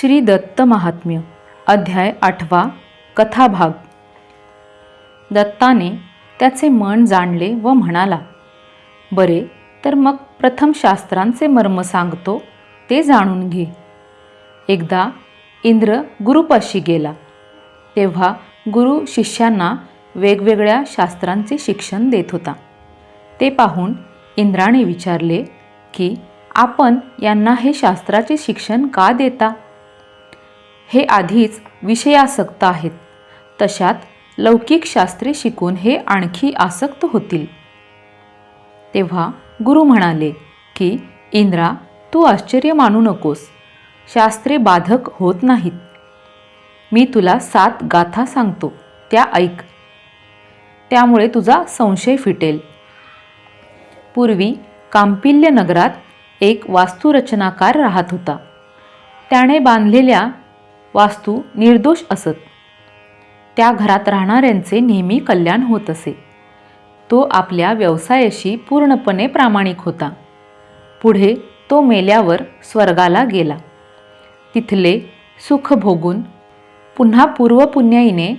श्री दत्त महात्म्य अध्याय आठवा कथाभाग. दत्ताने त्याचे मन जाणले व म्हणाला बरे तर मग प्रथम शास्त्रांचे मर्म सांगतो ते जाणून घे. एकदा इंद्र गुरुपाशी गेला. तेव्हा गुरु शिष्यांना वेगवेगळ्या शास्त्रांचे शिक्षण देत होता. ते पाहून इंद्राने विचारले की आपण यांना हे शास्त्राचे शिक्षण का देता? हे आधीच विषयासक्त आहेत. तशात लौकिक शास्त्रे शिकून हे आणखी आसक्त होतील. तेव्हा गुरु म्हणाले की इंद्रा तू आश्चर्य मानू नकोस. शास्त्रे बाधक होत नाहीत. मी तुला सात गाथा सांगतो. त्या ऐक. त्यामुळे तुझा संशय फिटेल. पूर्वी कांपिल्य नगरात एक वास्तुरचनाकार राहत होता. त्याने बांधलेल्या वास्तू निर्दोष असत. त्या घरात राहणाऱ्यांचे नेहमी कल्याण होत असे. तो आपल्या व्यवसायाशी पूर्णपणे प्रामाणिक होता. पुढे तो मेल्यावर स्वर्गाला गेला. तिथले सुख भोगून पुन्हा पूर्वपुण्याईने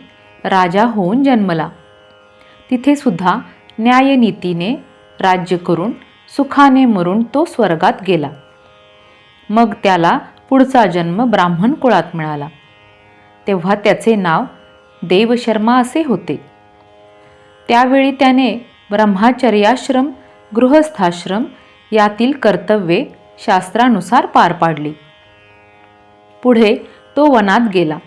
राजा होऊन जन्मला. तिथेसुद्धा न्यायनीतीने राज्य करून सुखाने मरून तो स्वर्गात गेला. मग त्याला पुढचा जन्म ब्राह्मण कुळात मिळाला. तेव्हा त्याचे नाव देवशर्मा असे होते. त्यावेळी त्याने ब्रह्माचर्याश्रम गृहस्थाश्रम यातील कर्तव्ये शास्त्रानुसार पार पाडली. पुढे तो वनात गेला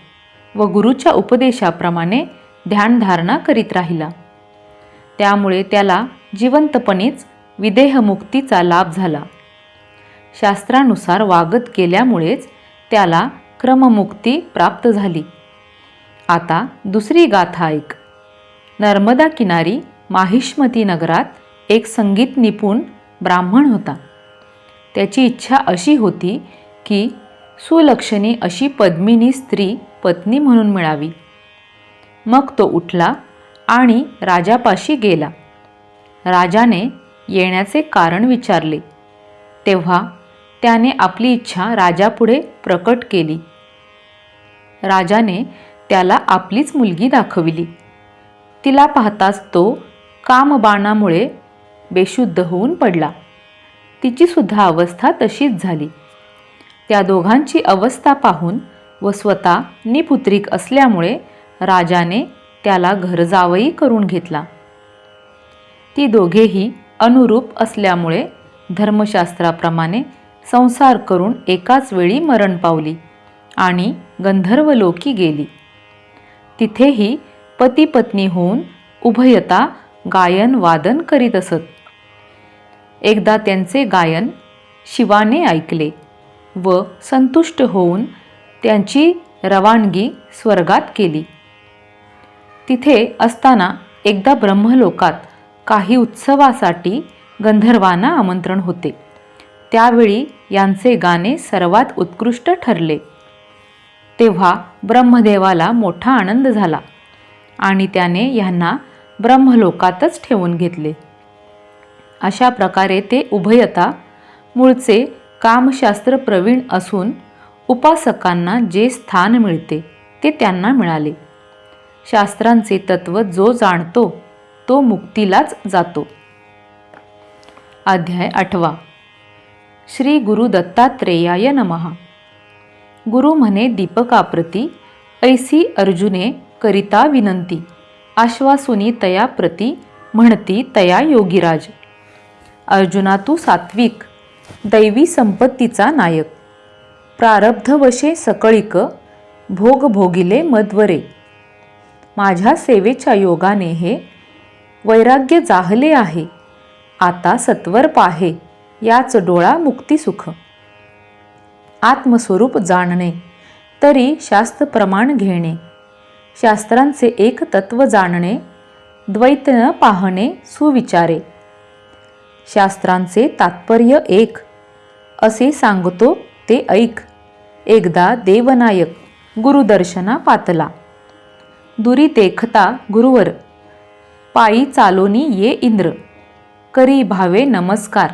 व गुरुच्या उपदेशाप्रमाणे ध्यानधारणा करीत राहिला. त्यामुळे त्याला जिवंतपणेच विदेहमुक्तीचा लाभ झाला. शास्त्रानुसार वागत केल्यामुळेच त्याला क्रममुक्ती प्राप्त झाली. आता दुसरी गाथा ऐक. नर्मदा किनारी माहिष्मती नगरात एक संगीत निपुण ब्राह्मण होता. त्याची इच्छा अशी होती की सुलक्षणी अशी पद्मिनी स्त्री पत्नी म्हणून मिळावी. मग तो उठला आणि राजापाशी गेला. राजाने येण्याचे कारण विचारले. तेव्हा त्याने आपली इच्छा राजापुढे प्रकट केली. राजाने त्याला आपलीच मुलगी दाखविली. तिला पाहताच तो कामबाणामुळे बेशुद्ध होऊन पडला. तिची सुद्धा अवस्था तशीच झाली. त्या दोघांची अवस्था पाहून व स्वतः निपुत्रिक असल्यामुळे राजाने त्याला घरजावई करून घेतला. ती दोघेही अनुरूप असल्यामुळे धर्मशास्त्राप्रमाणे संसार करून एकाच वेळी मरण पावली आणि गंधर्वलोकी गेली. तिथेही पती पत्नी होऊन उभयता गायन वादन करीत असत. एकदा त्यांचे गायन शिवाने ऐकले व संतुष्ट होऊन त्यांची रवानगी स्वर्गात केली. तिथे असताना एकदा ब्रह्मलोकात काही उत्सवासाठी गंधर्वांना आमंत्रण होते. त्यावेळी यांचे गाणे सर्वात उत्कृष्ट ठरले. तेव्हा ब्रह्मदेवाला मोठा आनंद झाला आणि त्याने यांना ब्रह्मलोकातच ठेवून घेतले. अशा प्रकारे ते उभयता मूळचे कामशास्त्र प्रवीण असून उपासकांना जे स्थान मिळते ते त्यांना मिळाले. शास्त्रांचे तत्व जो जाणतो तो मुक्तीलाच जातो. अध्याय आठवा. श्री गुरु दत्तात्रेयाय नमहा गुरु म्हणे दीपकाप्रती ऐसी अर्जुने करिता विनंती आश्वासुनी तया प्रती म्हणती तया योगीराज. अर्जुना तू सात्विक दैवी संपत्तीचा नायक. प्रारब्धवशे सकळिक भोग भोगिले मद्वरे. माझ्या सेवेच्या योगाने हे वैराग्य जाहले आहे आता सत्वर पाहे. याच डोळा मुक्तिसुख आत्मस्वरूप जाणणे तरी शास्त्र प्रमाण घेणे. शास्त्रांचे एक तत्व जाणणे द्वैत न पाहणे सुविचारे. शास्त्रांचे तात्पर्य एक असे सांगतो ते ऐक. एकदा देवनायक गुरुदर्शना पातला. दुरी देखता गुरुवर पायी चालोनी ये इंद्र करी भावे नमस्कार.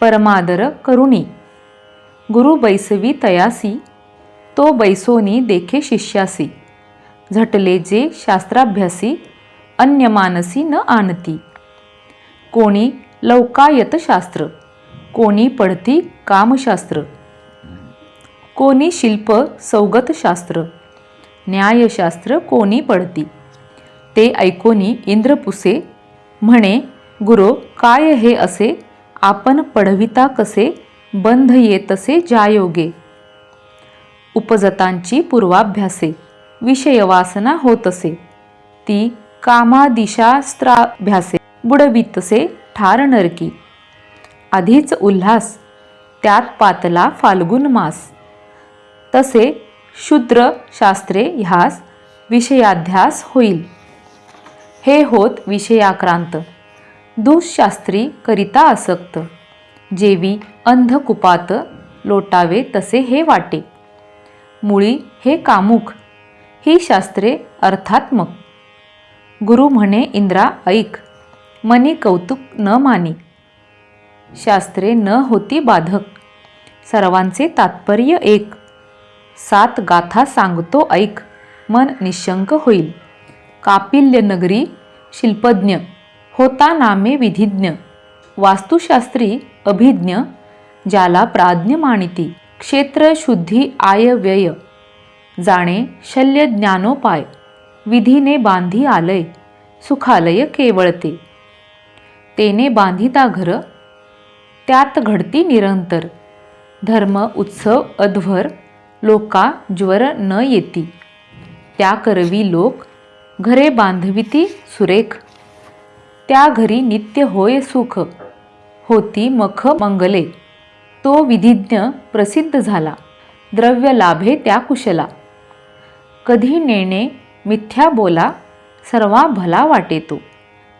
परमादर करुणी. गुरु बैसवी तयासी तो बैसोनी देखे शिष्यासी. झटले जे शास्त्राभ्यासी अन्य मानसी न आणती. कोणी लौकायत शास्त्र कोणी पडती कामशास्त्र. कोणी शिल्प सौगत शास्त्र न्यायशास्त्र कोणी पडती ते ऐकोनी इंद्रपुसे म्हणे गुरो काय हे असे? आपण पडविता कसे बंध येतसे ज्यायोगे उपजतांची पूर्वाभ्यासे विषयवासना होतसे. ती कामादिशास्त्राभ्यासे बुडवितसे ठार नरकी. आधीच उल्हास त्यात पातला फाल्गुन मास. तसे शूद्र शास्त्रे ह्यास विषयाध्यास होईल. हे होत विषयाक्रांत. दुःशास्त्री करिता आसक्त. जेवी अंधकुपात लोटावे तसे हे वाटे. मुळी हे कामुक ही शास्त्रे अर्थात्मक. गुरु म्हणे इंद्रा ऐक मनी कौतुक न मानी. शास्त्रे न होती बाधक सर्वांचे तात्पर्य एक. सात गाथा सांगतो ऐक मन निशंक होईल. कापिल्य नगरी शिल्पज्ञ होता नामे विधिज्ञ वास्तुशास्त्री अभिज्ञ ज्याला प्राज्ञ मानिती क्षेत्र शुद्धी आय व्यय जाणे शल्य ज्ञानोपाय विधीने बांधी आलय सुखालय केवळते. तेने बांधिता घर त्यात घडती निरंतर धर्म उत्सव अध्वर लोका ज्वर न येती. त्या करवी लोक घरे बांधविती सुरेख त्या घरी नित्य होय सुख होती मख मंगले. तो विधिज्ञ प्रसिद्ध झाला. द्रव्य लाभे त्या कुशला. कधी नेणे मिथ्या बोला सर्वा भला वाटे तो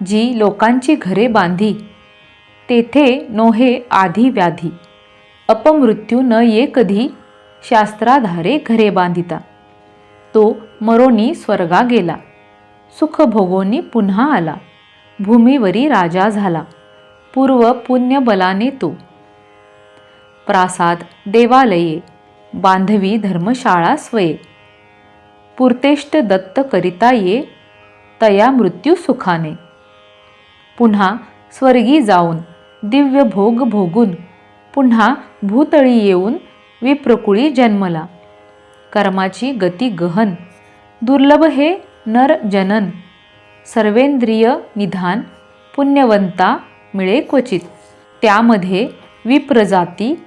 जी लोकांची घरे बांधी तेथे नोहे आधी व्याधी. अपमृत्यू न ये कधी शास्त्राधारे घरे बांधिता. तो मरोनी स्वर्गा गेला. सुख भोगोनी पुन्हा आला. भूमीवरी राजा झाला. पूर्व पुण्यबलाने तो. प्रासाद देवालये बांधवी धर्मशाळा स्वये. पुरतेष्ट दत्त करिता ये तया मृत्यू सुखाने. पुन्हा स्वर्गी जाऊन दिव्य भोग भोगून पुन्हा भूतळी येऊन विप्रकुळी जन्मला. कर्माची गती गहन दुर्लभ हे नर जनन. सर्वेंद्रिय निधान पुण्यवंता मिळे क्वचित. त्यामध्ये विप्रजाती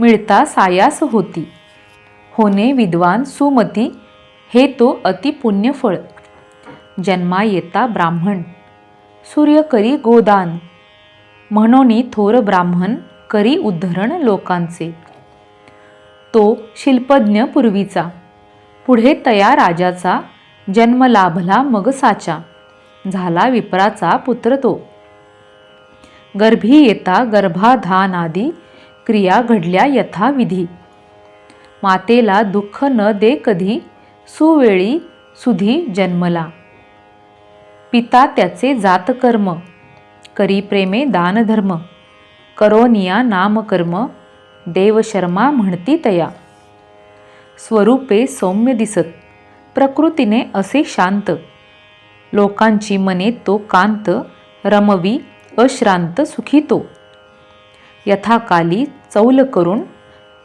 मिळता सायास होती. होणे विद्वान सुमती हे तो अतिपुण्यफळ जन्मा येता ब्राह्मण सूर्य करी गोदान. म्हणोनी थोर ब्राह्मण करी उद्धरण लोकांचे. तो शिल्पज्ञ पूर्वीचा. पुढे तया राजाचा जन्म लाभला मग साचा. झाला विप्राचा पुत्र तो. गर्भी येता गर्भाधानादी क्रिया घडल्या यथाविधी. मातेला दुःख न दे कधी सुवेळी सुधी जन्मला. पिता त्याचे जातकर्म करी प्रेमे दानधर्म करोनिया नामकर्म देवशर्मा म्हणती तया. स्वरूपे सौम्य दिसत प्रकृतीने असे शांत. लोकांची मने तो कांत रमवी अश्रांत सुखी तो यथाकाली चौल करून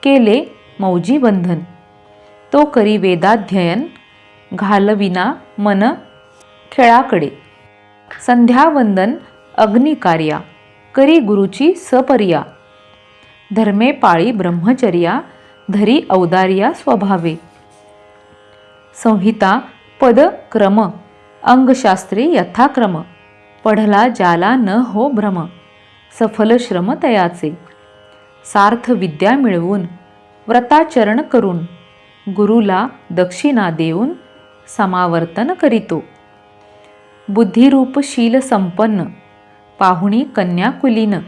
केले मौजी बंधन. तो करी वेदाध्ययन घालविना मन खेळाकडे. संध्यावंदन अग्निकार्या करी गुरुची सपर्या. धर्मे पाळी ब्रह्मचर्या धरी औदार्या स्वभावे. संहिता पद क्रम. अंगशास्त्री यथाक्रम पढला ज्याला न हो भ्रम सफल श्रम तयाचे. सार्थ विद्या मिळवून व्रताचरण करून गुरुला दक्षिणा देऊन समावर्तन करीतो. बुद्धिरूपशील संपन्न पाहुणी कन्याकुलीन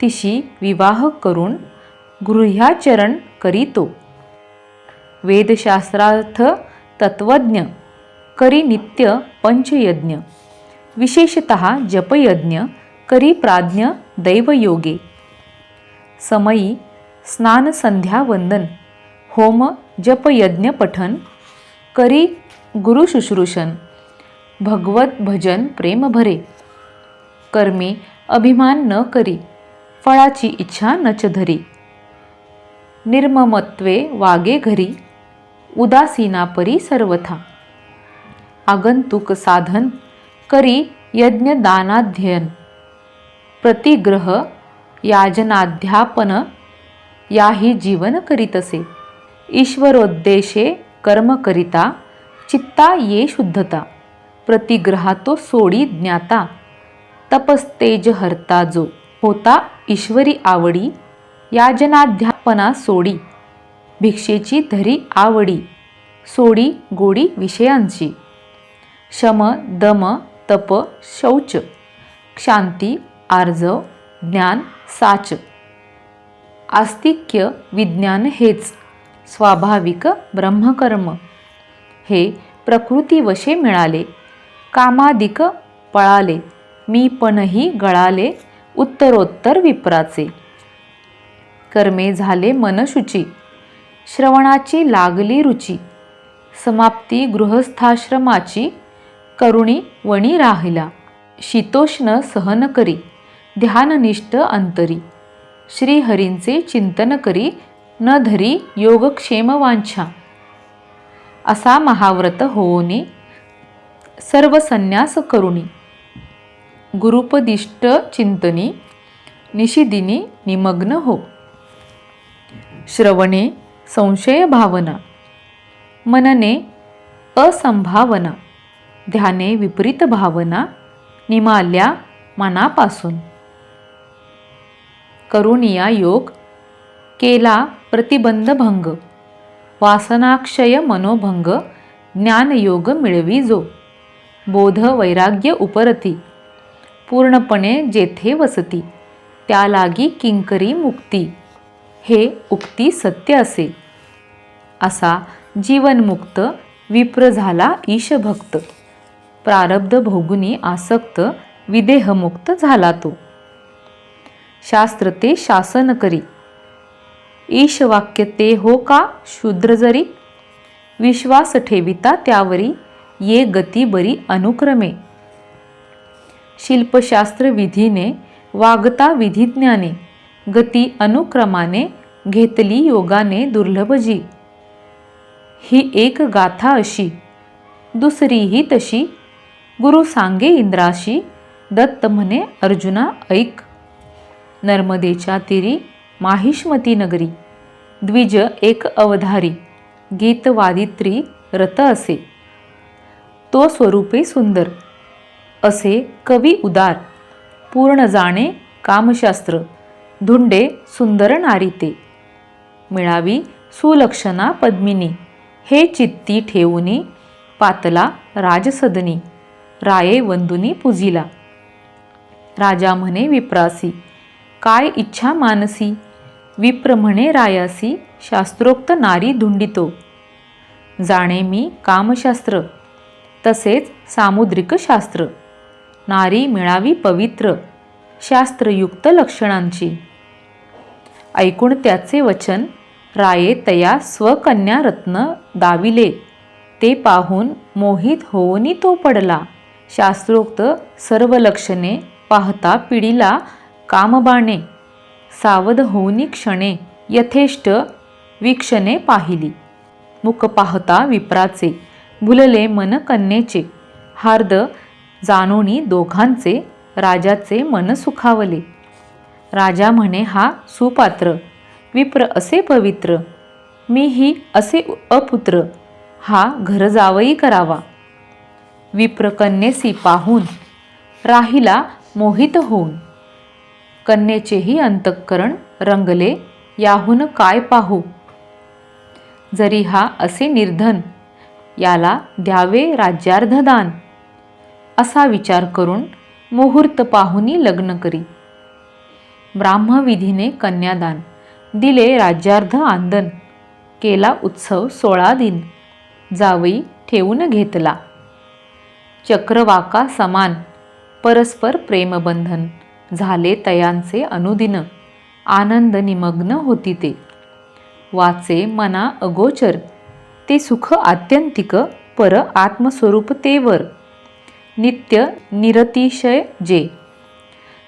तिशी विवाह करून गृह्याचरण करीतो. वेदशास्त्रार्थ तत्वज्ञ करी नित्य पंचयज्ञ. विशेषत जपयज्ञ करी प्राज्ञ दैवयोगे. समयी स्नान संध्या वंदन होम जप यज्ञ पठन. करी गुरु शुश्रूषण भगवत भजन प्रेम भरे. कर्मी अभिमान न करी. फळाची इच्छा नच धरी. निर्ममत्वे वागे घरी. उदासीनापरी सर्वथा. आगंतुक साधन करी यज्ञ दानाध्ययन प्रतिग्रह याजनाध्यापन याही जीवन करीतसे ईश्वरोद्देशे कर्म करिता चित्ता ये शुद्धता. प्रतिग्रहातो सोडी ज्ञाता. तपस्तेज हरता जो. होता ईश्वरी आवडी याजनाध्यापना सोडी. भिक्षेची धरी आवडी सोडी गोडी विषयांची. शम दम तप शौच शांती आर्जव ज्ञान साच. आस्तिक्य विज्ञान हेच. स्वाभाविक ब्रह्मकर्म. हे प्रकृतीवशे मिळाले. कामादिक पळाले. मी पणही गळाले. उत्तरोत्तर विप्राचे. कर्मे झाले मनशुची. श्रवणाची लागली रुची. समाप्ती गृहस्थाश्रमाची करुणी वणी राहिला. शीतोष्ण सहन करी. ध्याननिष्ठ अंतरी. श्रीहरींचे चिंतन करी. न धरी योगक्षेम वांछा. असा महाव्रत होऊनी सर्व संन्यास करुणी. गुरुपदिष्ट चिंतनी निशिदिनी निमग्न हो. श्रवणे संशय भावना. मनने असंभावना. ध्याने विपरीत भावना निमाल्या मनापासून. करुणिया योग केला प्रतिबंध भंग वासनाक्षय मनोभंग ज्ञानयोग मिळवी जो बोध वैराग्य उपरती पूर्णपणे जेथे वसती त्या लागी किंकरी मुक्ती हे उक्ती सत्य असे. असा जीवनमुक्त विप्र झाला ईशभक्त. प्रारब्ध भोगुनी आसक्त विदेहमुक्त झाला तो. शास्त्र ते शासन करी. ईशवाक्य ते हो का शूद्र जरी? विश्वास ठेविता त्यावरी ये गती बरी अनुक्रमे. शिल्पशास्त्र विधीने वागता विधिज्ञाने गती अनुक्रमाने घेतली योगाने दुर्लभजी. ही एक गाथा अशी दुसरीही तशी गुरु सांगे इंद्राशी. दत्त म्हणे अर्जुना ऐक. नर्मदेच्या तिरी माहिष्मती नगरी. द्विज एक अवधारी गीतवादित्री रत असे. तो स्वरूपे सुंदर. असे कवी उदार. पूर्ण जाणे कामशास्त्र. धुंडे सुंदर नारीते. मिळावी सुलक्षणा पद्मिनी. हे चित्ती ठेवूनी पातला राजसदनी. राये वंदुनी पुजिला. राजा म्हणे विप्रासी काय इच्छा मानसी? विप्र म्हणे रायासी शास्त्रोक्त नारी धुंडितो. जाणे मी कामशास्त्र तसेच सामुद्रिक शास्त्र. नारी मिळावी पवित्र शास्त्रयुक्त लक्षणांची. ऐकून त्याचे वचन राये तया स्वकन्या रत्न दाविले. ते पाहून मोहित होऊनी तो पडला. शास्त्रोक्त सर्व लक्षणे पाहता पिढीला कामबाणे सावध होऊनी क्षणे यथेष्ट वीक्षणे पाहिली. मुख पाहता विप्राचे भुलले मन कन्येचे हार्द जाणोनी दोघांचे राजाचे मन सुखावले. राजा म्हणे हा सुपात्र विप्र असे पवित्र मीही असे अपुत्र हा घर जावई करावा. विप्रकन्येसी पाहून राहिला मोहित होऊन. कन्येचेही अंतःकरण रंगले याहून काय पाहू? जरी हा असे निर्धन याला द्यावे राज्यार्धदान. असा विचार करून मुहूर्त पाहुनी लग्न करी. ब्राह्मविधीने कन्यादान दिले राज्यार्ध आंदन केला उत्सव सोळा दिन. जावई ठेवून घेतला. चक्रवाका समान परस्पर प्रेमबंधन झाले तयांचे अनुदिन आनंद निमग्न होती ते. वाचे मना अगोचर ते सुख आत्यंतिक पर आत्मस्वरूपतेवर नित्य निरतिशय जे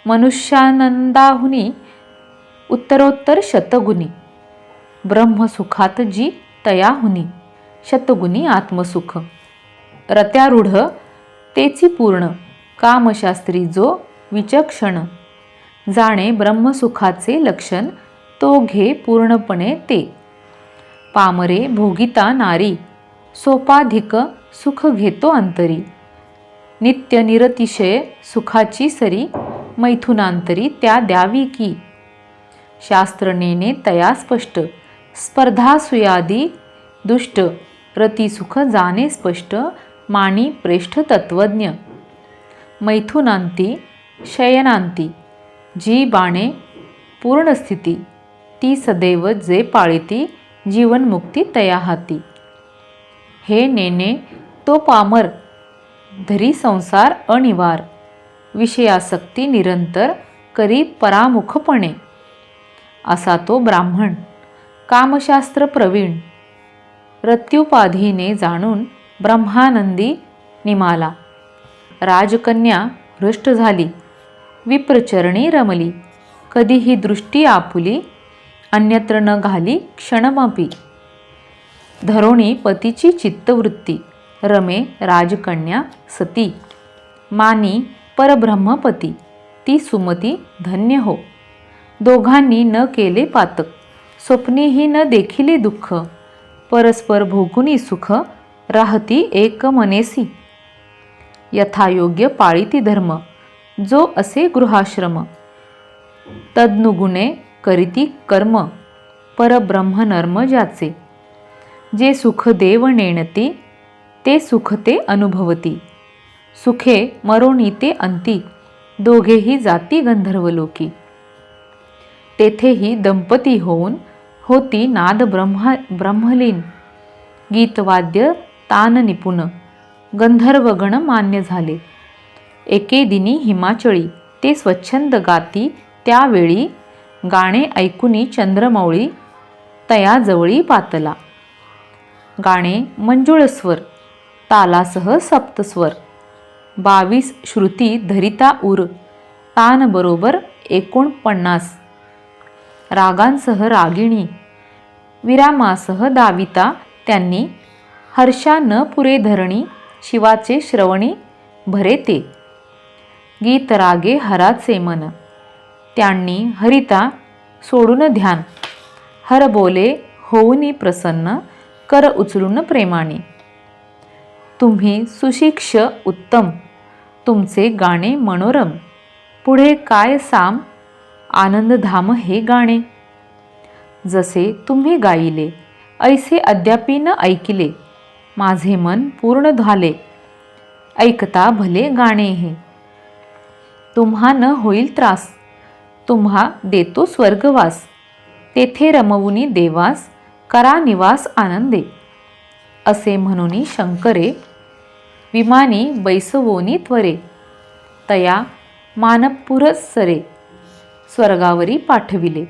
मनुष्यानंदाहुनी उत्तरोत्तर शतगुणी ब्रह्मसुखात जी तयाहुनी शतगुणी आत्मसुख. रत्यारूढ तेची पूर्ण. कामशास्त्री जो विचक्षण. जाणे ब्रह्मसुखाचे लक्षण तो घे पूर्णपणे ते. पामरे भोगिता नारी सोपाधिक सुख घेतो अंतरी. नित्य निरतिशय सुखाची सरी मैथुनांतरी त्या द्यावी की. शास्त्रनेने तया स्पष्ट स्पर्धा सुयादी दुष्ट रतिसुख जाणे स्पष्ट माणी प्रेष्ठ तत्वज्ञ मैथुनांती शयनांती जी बाणे पूर्णस्थिती ती सदैव जे पाळीती जीवनमुक्ती तया हाती हे नेने तो पामर धरी संसार अनिवार विषयासक्ती निरंतर करी परामुखपणे। असा तो ब्राह्मण कामशास्त्र प्रवीण रत्युपाधीने जाणून ब्रह्मानंदी निमाला. राजकन्या हृष्ट झाली. विप्रचरणी रमली. कधीही दृष्टी आपुली अन्यत्र न घाली क्षणमपी. धरोणी पतीची चित्तवृत्ती. रमे राजकन्या सती. मानी परब्रह्मपती. ती सुमती धन्य हो. दोघांनी न केले पातक. स्वप्नीही न देखिले दुःख. परस्पर भोगुनी सुख राहती एक मनेसी. यथायोग्य पाळीती धर्म जो असे गृहाश्रम. तद्नुगुणे करीती कर्म परब्रह्म नर्म ज्याचे. जे सुख देव नेणती ते सुख ते अनुभवती. सुखे मरोणी ते अंती दोघेही जाती गंधर्वलोकी. तेथेही दंपती होऊन होती नाद ब्रह्म ब्रह्मलीन. गीतवाद्य तान निपुण गंधर्वगण मान्य झाले. एके दिनी हिमाचळी ते स्वच्छंद गाती त्यावेळी गाणे ऐकुनी चंद्रमौळी तयाजवळी पातला. गाणे मंजुळस्वर तालासह सप्तस्वर. बावीस श्रुती धरिता उर तान बरोबर एकोणपन्नास. रागांसह रागिणी विरामासह दाविता त्यांनी हर्षा न पुरे धरणी शिवाचे श्रवणी भरे ते. गीत रागे हराचे मन. त्यांनी हरिता सोडून ध्यान. हर बोले होऊनी प्रसन्न कर उचलून प्रेमाने. तुम्ही सुशिक्ष उत्तम तुमचे गाणे मनोरम. पुढे काय साम आनंदधाम हे गाणे. जसे तुम्ही गायिले ऐसे अद्यापी न ऐकिले. माझे मन पूर्ण झाले. ऐकता भले गाणे हे तुम्हा न होईल त्रास. तुम्हा देतो स्वर्गवास. तेथे रमवुनी देवास करा निवास आनंदे. असे म्हणून शंकरे विमानी बैसवोनी त्वरे. तया मानपुरस्सरे स्वर्गावरी पाठविले.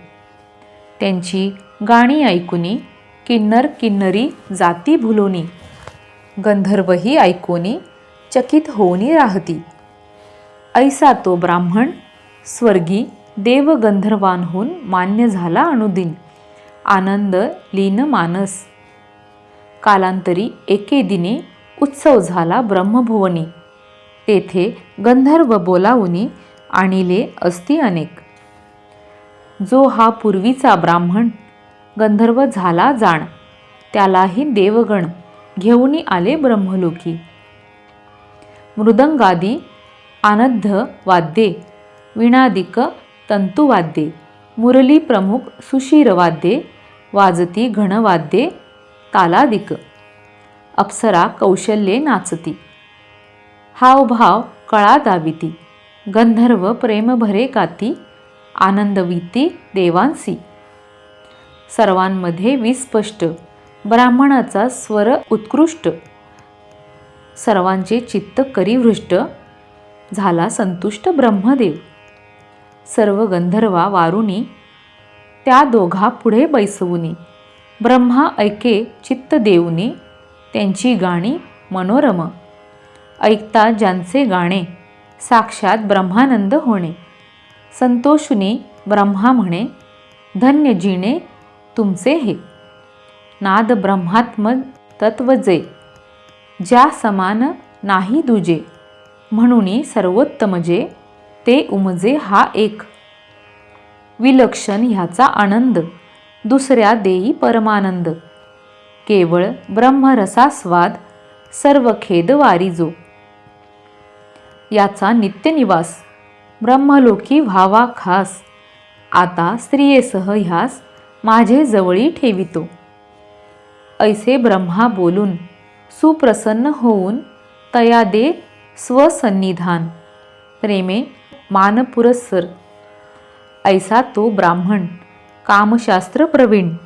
त्यांची गाणी ऐकुनी किन्नर किन्नरी जाती भुलोनी. गंधर्वही ऐकोनी चकित होऊनी राहती. ऐसा तो ब्राह्मण स्वर्गी देव गंधर्वांहून मान्य झाला अनुदिन. आनंद लीन मानस. कालांतरी एके दिने उत्सव झाला ब्रह्मभुवनी. तेथे गंधर्व बोलावुनी आणिले असती अनेक. जो हा पूर्वीचा ब्राह्मण गंधर्व झाला जाण त्यालाही देवगण घेऊनी आले ब्रह्मलोकी. मृदंगादी आनद्ध वाद्ये विणादिक तंतुवाद्ये मुरली प्रमुख सुशीरवाद्ये वाजती घणवाद्ये तालादिक अप्सरा कौशल्ये नाचती. हावभाव कळा दाविती गंधर्व प्रेमभरे गाती आनंदविती देवांसी. सर्वांमध्ये विस्पष्ट ब्राह्मणाचा स्वर उत्कृष्ट. सर्वांचे चित्त करीवृष्ट. झाला संतुष्ट ब्रह्मदेव. सर्व गंधर्वा वारुणी. त्या दोघा पुढे बैसवुनी. ब्रह्मा ऐके चित्त देऊनी. त्यांची गाणी मनोरम. ऐकता ज्यांचे गाणे. साक्षात ब्रह्मानंद होणे. संतोषुनी ब्रह्मा म्हणे धन्य जिणे तुमचे हे नाद ब्रह्मात्म तत्व जे ज्या समान नाही दुजे म्हणून सर्वोत्तम जे ते उमजे हा एक. विलक्षण ह्याचा आनंद दुसऱ्या देई परमानंद. केवळ ब्रह्मरसास्वाद सर्व खेद वारिजो याचा नित्यनिवास ब्रह्मलोकी व्हावा खास. आता स्त्रियेसह ह्यास माझे जवळी ठेवितो. ऐसे ब्रह्मा बोलून सुप्रसन्न होऊन तया दे स्वसन्निधान. प्रेमे मानपुरस्सर. ऐसा तो ब्राह्मण कामशास्त्र प्रवीण.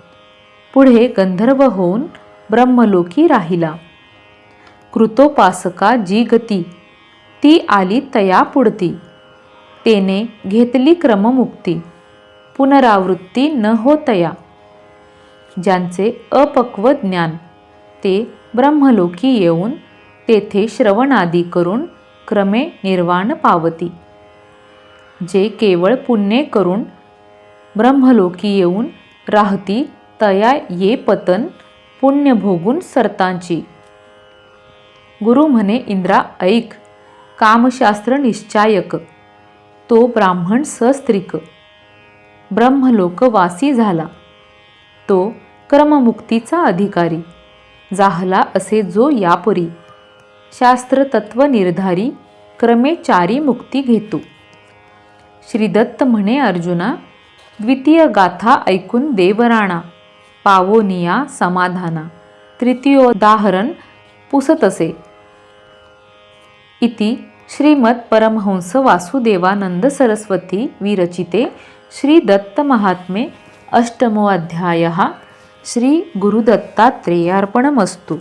पुढे गंधर्व होऊन ब्रह्मलोकी राहिला. कृतोपासका जी गती ती आली तया पुढती. तेने घेतली क्रममुक्ती. पुनरावृत्ती न होतया. ज्यांचे अपक्व ज्ञान. ते ब्रह्मलोकी येऊन तेथे श्रवणादी करून क्रमे निर्वाण पावती. जे केवळ पुण्य करून ब्रह्मलोकी येऊन राहती तया ये पतन पुण्य भोगून सरतांची. गुरु म्हणे इंद्रा ऐक. कामशास्त्र निश्चायक. तो ब्राह्मण सस्त्रिक. ब्रह्मलोकवासी झाला. तो क्रममुक्तीचा अधिकारी. जाहला असे जो यापुरी. शास्त्र तत्व निर्धारी क्रमे चारी मुक्ती घेतो. श्रीदत्त म्हणे अर्जुना द्वितीय गाथा ऐकून देवराणा पावोनिया समाधाना तृतीयोदाहरण पुसतसे. इति श्रीमद परमहंस वासुदेवानंद सरस्वती विरचिते श्रीदत्तमहात्मे अष्टमोऽध्यायः. श्री गुरुदत्तात्रेयार्पणमस्तू.